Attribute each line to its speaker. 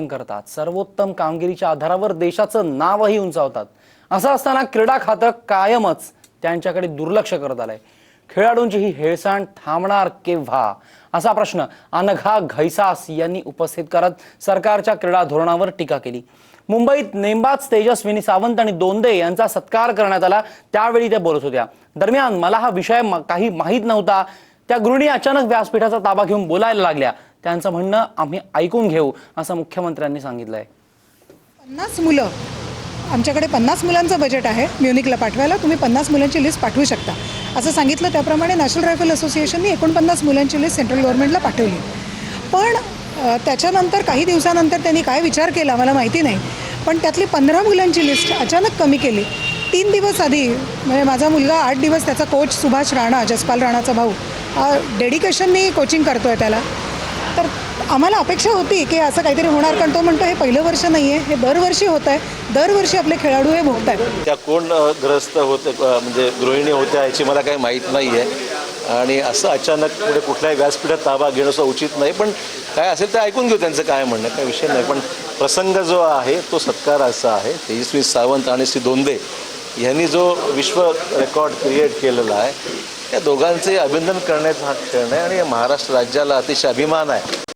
Speaker 1: करतात. सर्वोत्तम कामगिरीच्या आधारावर देशाचं नावही उंचावतात. असं असताना क्रीडा खातं कायमच त्यांच्याकडे दुर्लक्ष करत आलंय. खेळाडूंची ही हेळसांड थांबणार केव्हा? असा प्रश्न अनघा घैसास यांनी उपस्थित करत सरकारच्या क्रीडा धोरणावर टीका केली. मुंबईत नेमबाज तेजस्विनी सावंत आणि दोंदे यांचा सत्कार करण्यात आला. त्यावेळी त्या बोलत होत्या दरम्यान मला हा विषय काही माहीत नव्हता. त्या गृहिणी अचानक व्यासपीठाचा ताबा घेऊन बोलायला लागल्या. त्यांचं म्हणणं आम्ही ऐकून घेऊ असं मुख्यमंत्र्यांनी सांगितलं आहे
Speaker 2: पन्नास मुलं. आमच्याकडे पन्नास मुलांचं बजेट आहे. म्युनिकला पाठवायला तुम्ही पन्नास मुलांची लिस्ट पाठवू शकता. असं सांगितलं त्याप्रमाणे नॅशनल रायफल असोसिएशनने एकोणपन्नास मुलांची लिस्ट सेंट्रल गव्हर्नमेंटला पाठवली. पण त्याच्यानंतर काही दिवसानंतर त्यांनी काय विचार केला मला माहिती नाही. पण त्यातली पंधरा मुलांची लिस्ट अचानक कमी केली. तीन दिवस आधी म्हणजे माझा मुलगा आठ दिवस त्याचा कोच सुभाष राणा जसपाल राणाचा भाऊ डेडिकेशननी कोचिंग करतो आहे त्याला. तर आम्हाला अपेक्षा होती की असं काहीतरी होणार कारण तो म्हणतो हे पहिलं वर्ष नाही आहे हे दरवर्षी होत आहे दरवर्षी आपले खेळाडू हे भोगत आहेत.
Speaker 3: त्या कोण ग्रस्त होते म्हणजे गृहिणी होत्या याची मला काही माहीत नाही आहे आणि असं अचानक पुढे कुठल्याही व्यासपीठात ताबा घेणं असं उचित नाही पण काय असेल ते ऐकून घेऊ त्यांचं काय म्हणणं काही विषय नाही. पण प्रसंग जो आहे तो सत्काराचा आहे. तेजस्वी सावंत आणि श्री दोंदे यांनी जो विश्व रेकॉर्ड क्रिएट केलेला आहे या दोघांचे अभिनंदन करण्याचा हा क्षण आहे आणि महाराष्ट्र राज्याला अतिशय अभिमान आहे.